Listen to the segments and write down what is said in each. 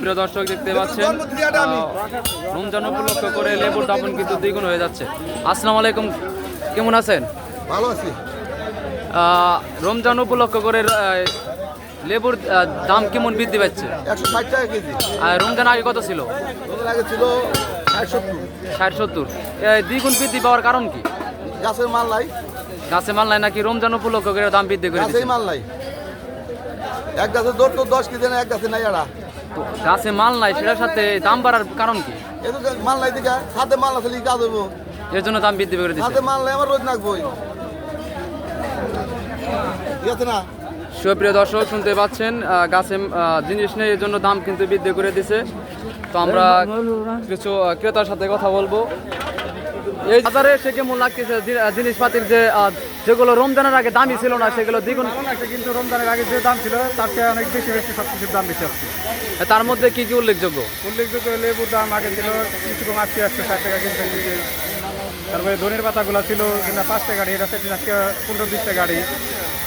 প্রিয় দর্শক দেখতে পাচ্ছেন? রমজান উপলক্ষ করে লেবুর দাপন কিন্তু দ্বিগুণ হয়ে যাচ্ছে। আসসালামু আলাইকুম কেমন আছেন? ভালো আছি। আহ, রমজান উপলক্ষ করে লেবুর দাম কেমন বৃদ্ধি পাচ্ছে? একশো ষাট টাকা কেজি। আর রমজান আগে কত ছিল? আগে ছিল ষাট সত্তর। এই দ্বিগুণ বৃদ্ধি পাওয়ার কারণ কি? গাছের মাল নাই। গাছে মাল নাই নাকি রমজান উপলক্ষ করে দাম বৃদ্ধি করে মাল নাই। এক গাছে দৌড় তো দশ কেজি না এক গাছে নাই আড়া। গাছে মাল নাই সেটার সাথে দাম বাড়ার কারণ কি? তো মাল নাই দিকে হাতে মাল আছে কাজ হইব এর জন্য দাম বৃদ্ধি করে দিচ্ছে। হাতে মাল নাই আমার রোজ নাকবই ঠিক আছে না? সুপ্রিয় দর্শক শুনতে পাচ্ছেন গাছে জিনিস নেই এর জন্য দাম কিন্তু বৃদ্ধি করে দিছে। তো আমরা কিছু ক্রেতার সাথে কথা বলব। এই বাজারে সে কেমন লাগতেছে? জিনিসপাতির যে যেগুলো রমজানের আগে দামই ছিল না সেগুলো দ্বিগুণ কিন্তু রমজানের আগে যে দাম ছিল তার চেয়ে অনেক বেশি বেশি সব কিছুর দাম বেশি আসছে তার মধ্যে কি কি উল্লেখযোগ্য? উল্লেখযোগ্য লেবুর দাম আগে ছিল কিছু কম আশি একশো ষাট টাকা কিনতে তারপরে ধনের পাতাগুলো ছিল কিনা পাঁচটা গাড়ি এটা সেটি আজকে পনেরো বিশটা গাড়ি।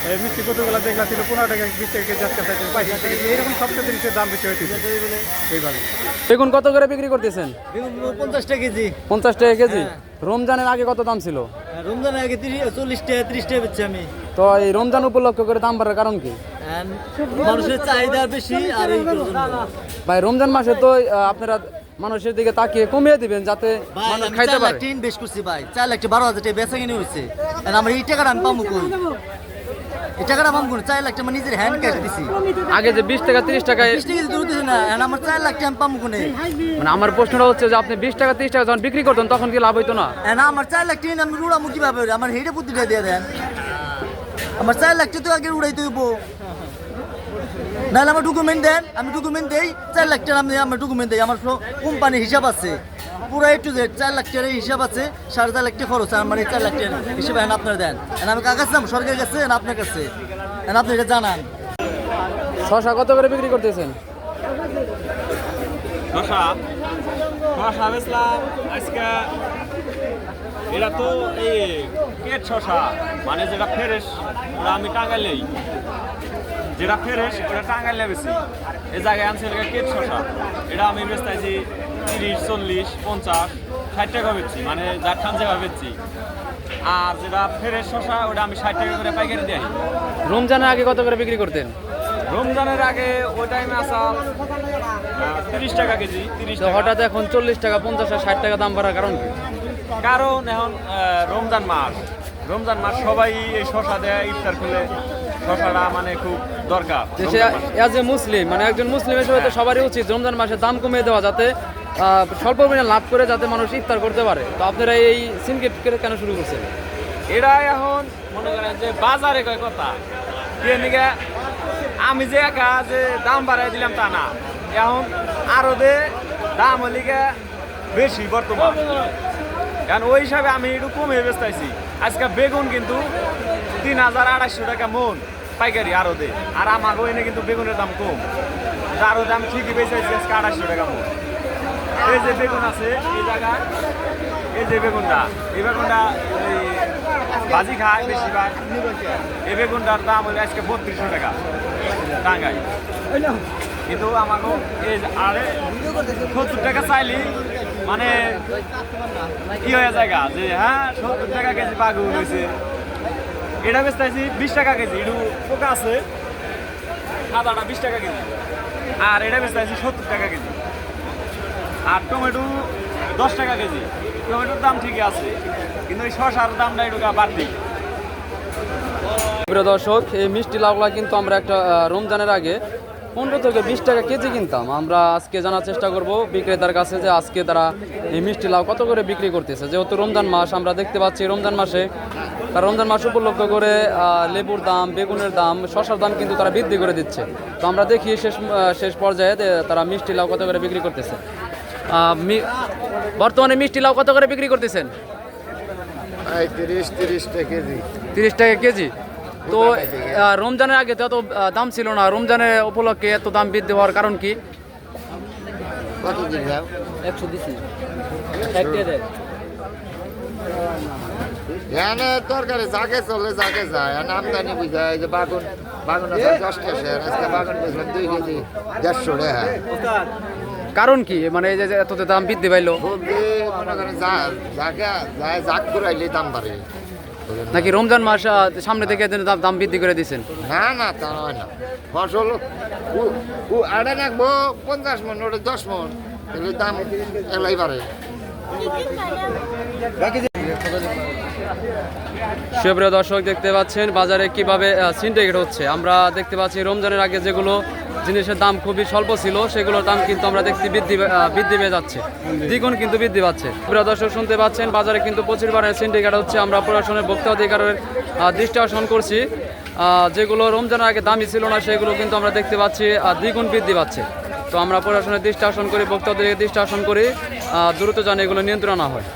এই মিষ্টি কতগুলো যেগুলো ছিল পনেরো টাকা বিশ টাকা কেজি আজকে পঁয়ত্রিশ টাকা কেজি। এইরকম সবটা জিনিসের দাম বেশি হয়েছে এইভাবে। বেগুন কত করে বিক্রি করতেছেন? পঞ্চাশ টাকা কেজি। পঞ্চাশ টাকা কেজি? রমজানের আগে কত দাম ছিল? রমজানের আগে তিরিশ চল্লিশ টাকা ত্রিশ টাকা বেচছি আমি। তো এই রমজান উপলক্ষ করে দাম বাড়ার কারণ কি? মানুষের চাহিদা বেশি আর। ভাই রমজান মাসে তো আপনারা মানুষের দিকে তাকিয়ে কমিয়ে দিবেন যাতে মানুষ খাইতে পারে। টাকা ইনভেস্ট করছি ভাই। চার লাখ টাকা বারো হাজার টাকা বেচা কিনে হয়েছে। আমার এই টাকাটা আমি পাবো কই? এই টাকাটা পাবো কোন চার লাখ টাকা নিজের হ্যান্ড ক্যাশ দিছি। আগে যে বিশ টাকা তিরিশ টাকায় বিশ টাকা দূর দিছে না। আমার চার লাখ টাকা পাবো কোনে? মানে আমার প্রশ্নটা হচ্ছে যে আপনি বিশ টাকা তিরিশ টাকা যখন বিক্রি করতেন তখন কি লাভ হইতো না? And আমার চার লাখ টাকা আমি উড়ামু কীভাবে? আমার হেডে বুদ্ধিটা দিয়ে দেন। আমার চার লাখ টাকা তো আগে উড়াইতে হইব। নাহলে আমার ডকুমেন্ট দেন আমি ডকুমেন্ট দেই চার লাখ টাকা আমি আমার ডকুমেন্ট দেই আমার কোম্পানির হিসাব আছে। পুরো একটু জেড চার লাখ টাকার হিসাব আছে সাড়ে চার লাখ টাকা খরচ আর আমার এই চার লাখ টাকার হিসাবে এখন আপনারা দেন। এখন আমি কার কাছে যাব? সরকারের কাছে আপনার কাছে? এখন আপনি এটা জানান। শশা কত করে বিক্রি করতেছেন? শশা? শশা বেচলাম আজকে এটা তো এই পেট শশা মানে যেটা ফ্রেশ ওটা আমি টাঙ্গাইলেই। যেটা ফ্রেশ ওটা টাঙ্গাইলে বেশি। এই জায়গায় আনছে এটা কেট শশা এটা আমি বেচতেছি তিরিশ চল্লিশ পঞ্চাশ ষাট টাকা বেচছি মানে যার খান যেভাবে বেচছি। আর যেটা ফ্রেশ শশা ওটা আমি ষাট টাকা করে পাইকারি দিই রমজানের আগে কত করে বিক্রি করতেন? রমজানের আগে ওই টাইমে আসাল তিরিশ টাকা কেজি তিরিশ টাকা। হঠাৎ এখন চল্লিশ টাকা পঞ্চাশ আর ষাট টাকা দাম বাড়ার কারণ কি? কারণ এখন রমজান মাস। রমজান মাস সবাই এই শশা দেয় ইফতার খুলে শশাটা মানে খুব দরকার। দেশে অ্যাজ এ মুসলিম মানে একজন মুসলিম হিসেবে তো সবারই উচিত রমজান মাসে দাম কমিয়ে দেওয়া যাতে স্বল্প পরিমাণে লাভ করে যাতে মানুষ ইফতার করতে পারে। তো আপনারা এই সিনকেট কেন শুরু করছেন? এরা এখন মনে করেন যে বাজারে কয় কথা। কেনিকে আমি যে একা যে দাম বাড়াই দিলাম তা না। এখন আরও দে দাম হলিকে বেশি বর্তমান। কারণ ওই হিসাবে আমি একটু কমে বেচতেছি আজকে বেগুন কিন্তু তিন হাজার আড়াইশো টাকা মন পাইকারি আরও দে আর আমাকে এনে কিন্তু বেগুনের দাম কম। আরও দাম ঠিকই বেচাইছি আজকে আড়াইশো টাকা মন। এই যে বেগুন আছে, এই জায়গায় এই যে বেগুনটা, এই বেগুনটা এই ভাজি খায় বেশিরভাগ। এই বেগুনটার দাম হলো আজকে বত্রিশশো টাকা টাঙ্গাই কিন্তু আমাকে এই আরে সত্তর টাকা চাইলি মানে কি হয়ে জায়গা? যে হ্যাঁ সত্তর টাকা কেজি বাগু হয়েছে এটা বেচতেছি বিশ টাকা কেজি একটু পোকা আছে। সাদাটা বিশ টাকা কেজি। আর এটা বেচতেছি সত্তর টাকা কেজি। আর টমেটো দশ টাকা কেজি। টমেটোর দাম ঠিকই আছে, কিন্তু এই শশার দামটা একটু বাড়তি দর্শক, এই মিষ্টি লাউগুলা কিন্তু আমরা একটা রমজানের আগে পনেরো থেকে বিশ টাকা কেজি কিনতাম। আমরা আজকে জানার চেষ্টা করব বিক্রেতার কাছে যে আজকে তারা এই মিষ্টি লাউ কত করে বিক্রি করতেছে। যেহেতু রমজান মাস, আমরা দেখতে পাচ্ছি রমজান মাসে তারা রমজান মাস উপলক্ষ করে লেবুর দাম বেগুনের দাম শশার দাম কিন্তু তারা বৃদ্ধি করে দিচ্ছে। তো আমরা দেখি শেষ শেষ পর্যায়ে তারা মিষ্টি লাউ কত করে বিক্রি করতেছে। বর্তমানে মিষ্টি লাউ কত করে বিক্রি করতেছেন? তিরিশ তিরিশ টাকা কেজি। তিরিশ টাকা কেজি। তো রমজানের আগে তো এত দাম ছিল না। রমজানের উপলক্ষে এত দাম বৃদ্ধি হওয়ার কারণ কি? একশো দিচ্ছি এখানে তরকারি যাকে চলে যাকে যায়। এখানে আমদানি বুঝায় এই যে বাগুন বাগুন আছে দশ কেজি আজকে বাগুন বেচলাম দুই কেজি দেড়শো টাকা কারণ কি? মানে এই যে এত দাম বৃদ্ধি পাইলো। মনে করেন যা যাকে যায় যাক করাইলে দাম বাড়ে। নাকি রমজান মাস সামনে থেকে দাম- দাম বৃদ্ধি করে দিচ্ছেন না না তা হয় না। ফসল উ- উ আড়ে রাখব পঞ্চাশ মন ওটা দশ মন তাহলে দাম এলাই বাড়ে। সুপ্রিয় দর্শক, দেখতে পাচ্ছেন বাজারে কীভাবে সিন্ডিকেট হচ্ছে। আমরা দেখতে পাচ্ছি রমজানের আগে যেগুলো জিনিসের দাম খুবই স্বল্প ছিল, সেগুলোর দাম কিন্তু আমরা দেখছি বৃদ্ধি বৃদ্ধি পেয়ে যাচ্ছে। দ্বিগুণ কিন্তু বৃদ্ধি পাচ্ছে। প্রিয় দর্শক, শুনতে পাচ্ছেন বাজারে কিন্তু প্রচুর পরিমাণে সিন্ডিকেট হচ্ছে। আমরা প্রশাসনের ভোক্তা অধিকারের দৃষ্টি আকর্ষণ করছি। যেগুলো রমজানের আগে দামি ছিল না, সেগুলো কিন্তু আমরা দেখতে পাচ্ছি দ্বিগুণ বৃদ্ধি পাচ্ছে। তো আমরা প্রশাসনের দৃষ্টি আকর্ষণ করি ভোক্তা অধিকারের দৃষ্টি আকর্ষণ করি দ্রুত যেন এগুলো নিয়ন্ত্রণ হয়।